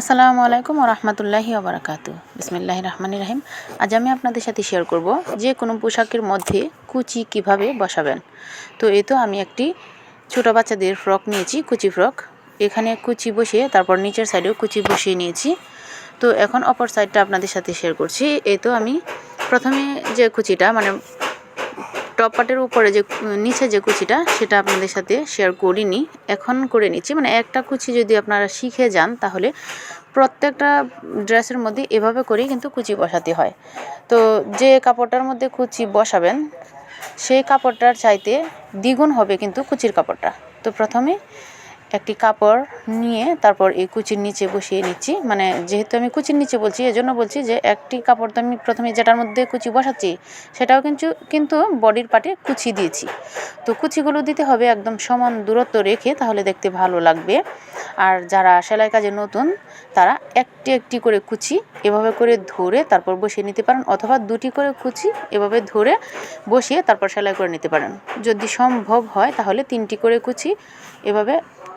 আসসালামু আলাইকুম রহমতুল্লাহি ওবরাকাতু বিসমিল্লাহ রহমান রাহিম। আজ আমি আপনাদের সাথে শেয়ার করব যে কোনো পোশাকের মধ্যে কুচি কীভাবে বসাবেন। তো এই তো আমি একটি ছোটো বাচ্চাদের ফ্রক নিয়েছি, কুচি ফ্রক এখানে কুচি বসিয়ে তারপর নিচের সাইডেও কুচি বসিয়ে নিয়েছি। তো এখন অপর সাইডটা আপনাদের সাথে শেয়ার করছি। এই তো আমি প্রথমে যে কুচিটা মানে টপ পার্টের উপরে যে, নিচে যে কুচিটা, সেটা আপনাদের সাথে শেয়ার করিনি। এখন করে নিচ্ছি। মানে একটা কুচি যদি আপনারা শিখে যান, তাহলে প্রত্যেকটা ড্রেসের মধ্যে এভাবে করেই কিন্তু কুচি বসাতে হয়। তো যে কাপড়টার মধ্যে কুচি বসাবেন, সেই কাপড়টার চাইতে দ্বিগুণ হবে কিন্তু কুচির কাপড়টা। তো প্রথমে একটি কাপড় নিয়ে তারপর এই কুচির নিচে বসিয়ে নিচ্ছি। মানে যেহেতু আমি কুচির নিচে বলছি, এজন্য বলছি যে একটি কাপড় তো আমি প্রথমে যেটার মধ্যে কুচি বসাচ্ছি, সেটাও কিন্তু কিন্তু বডির পার্টে কুচি দিয়েছি। তো কুচিগুলো দিতে হবে একদম সমান দূরত্ব রেখে তাহলে দেখতে ভালো লাগবে। আর যারা সেলাই কাজে নতুন, তারা একটি একটি করে কুচি এভাবে করে ধরে তারপর বসিয়ে নিতে পারেন, অথবা দুটি করে কুচি এভাবে ধরে বসিয়ে তারপর সেলাই করে নিতে পারেন। যদি সম্ভব হয় তাহলে তিনটি করে কুচি এভাবে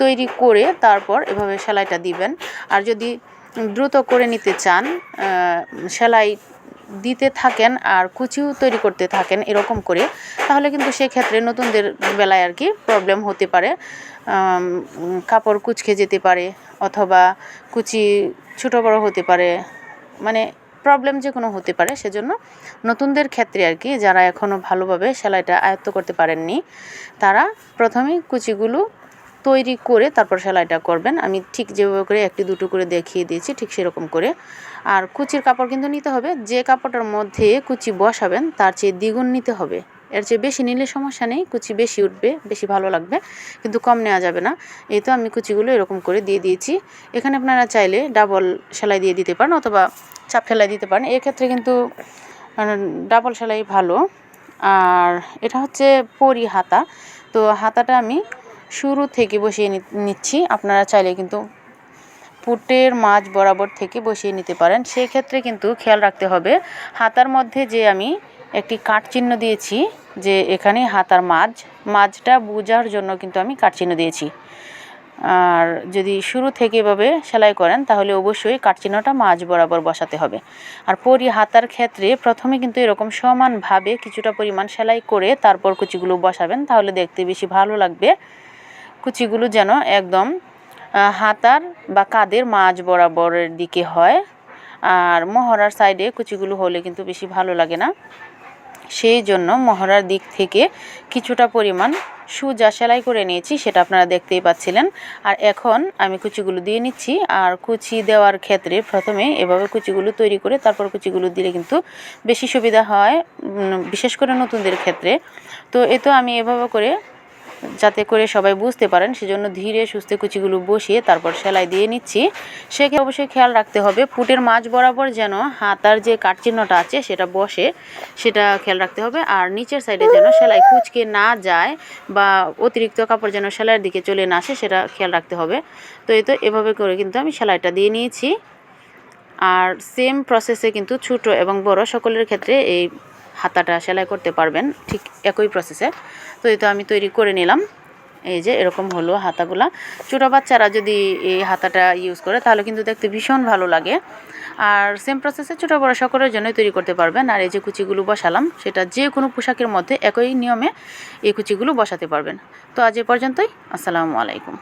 তৈরি করে তারপর এভাবে সেলাইটা দিবেন। আর যদি দ্রুত করে নিতে চান সেলাই দিতে থাকেন আর কুচিও তৈরি করতে থাকেন এরকম করে, তাহলে কিন্তু সেক্ষেত্রে নতুনদের বেলায় আর কি প্রবলেম হতে পারে। কাপড় কুচকে যেতে পারে অথবা কুচি ছোটো বড়ো হতে পারে মানে প্রবলেম যে কোনো হতে পারে। সেজন্য নতুনদের ক্ষেত্রে আর কি যারা এখনও ভালোভাবে সেলাইটা আয়ত্ত করতে পারেননি, তারা প্রথমেই কুচিগুলো তৈরি করে তারপর সেলাইটা করবেন। আমি ঠিক যেভাবে করে একটি, দুটো করে দেখিয়ে দিয়েছি, ঠিক সেরকম করে। আর কুচির কাপড় কিন্তু নিতে হবে। যে কাপড়টার মধ্যে কুচি বসাবেন, তার চেয়ে দ্বিগুণ নিতে হবে। এর চেয়ে বেশি নিলে সমস্যা নেই, কুচি বেশি উঠবে, বেশি ভালো লাগবে, কিন্তু কম নেওয়া যাবে না। এই তো আমি কুচিগুলো এরকম করে দিয়ে দিয়েছি। এখানে আপনারা চাইলে ডাবল সেলাই দিয়ে দিতে পারেন অথবা চাপ সেলাই দিতে পারেন। এক্ষেত্রে কিন্তু ডাবল সেলাই ভালো। আর এটা হচ্ছে পরি হাতা। তো হাতাটা আমি শুরু থেকে বসিয়ে নিচ্ছি। আপনারা চাইলে কিন্তু পুটের মাছ বরাবর থেকে বসিয়ে নিতে পারেন। সেই ক্ষেত্রে কিন্তু খেয়াল রাখতে হবে, হাতার মধ্যে যে আমি একটি কাঠ চিহ্ন দিয়েছি, যে এখানে হাতার মাছ মাছটা বোঝার জন্য কিন্তু আমি কাঠ চিহ্ন দিয়েছি। আর যদি শুরু থেকে এভাবে সেলাই করেন, তাহলে অবশ্যই কাটচিহ্নটা মাঝ বরাবর বসাতে হবে। আর পরি হাতার ক্ষেত্রে প্রথমে কিন্তু এরকম সমানভাবে কিছুটা পরিমাণ সেলাই করে তারপর কুচিগুলো বসাবেন, তাহলে দেখতে বেশি ভালো লাগবে। কুচিগুলো যেন একদম হাতার বা কাদের মাঝ বরাবরের দিকে হয়। আর মহড়ার সাইডে কুচিগুলো হলে কিন্তু বেশি ভালো লাগে না। সেই জন্য মহড়ার দিক থেকে কিছুটা পরিমাণ সুজা সেলাই করে নিয়েছি, সেটা আপনারা দেখতেই পাচ্ছিলেন। আর এখন আমি কুচিগুলো দিয়ে নিচ্ছি, আর কুচি দেওয়ার ক্ষেত্রে প্রথমে এভাবে কুচিগুলো তৈরি করে তারপর কুচিগুলো দিলে কিন্তু বেশি সুবিধা হয় বিশেষ করে নতুনদের ক্ষেত্রে। তো এ তো আমি এভাবে করে যাতে করে সবাই বুঝতে পারেন, সেজন্য ধীরে সুস্থে কুচিগুলো বসিয়ে তারপর সেলাই দিয়ে নিচ্ছি। সেকে অবশ্যই খেয়াল রাখতে হবে, পুটের মাছ বরাবর যেন হাতার যে কাটচিহ্নটা আছে সেটা বসে, সেটা খেয়াল রাখতে হবে। আর নিচের সাইডে যেন সেলাই কুচকে না যায় বা অতিরিক্ত কাপড় যেন সেলাইয়ের দিকে চলে না আসে, সেটা খেয়াল রাখতে হবে। তো এই তো এভাবে করে কিন্তু আমি সেলাইটা দিয়ে নিয়েছি। আর সেম প্রসেসে কিন্তু ছোটো এবং বড় সকলের ক্ষেত্রে এই হাতাটা সেলাই করতে পারবেন ঠিক একই প্রসেসে তো এই তো আমি তৈরি করে নিলাম। এই যে এরকম হলো হাতাগুলা। ছোটো বাচ্চারা যদি এই হাতাটা ইউজ করে তাহলে কিন্তু দেখতে ভীষণ ভালো লাগে। আর সেম প্রসেসে ছোটো বড়ো সকলের জন্যই তৈরি করতে পারবেন। আর এই যে কুচিগুলো বসালাম, সেটা যে কোনো পোশাকের মধ্যে একই নিয়মে এই কুচিগুলো বসাতে পারবেন। তো আজ এ পর্যন্তই। আসসালামু আলাইকুম।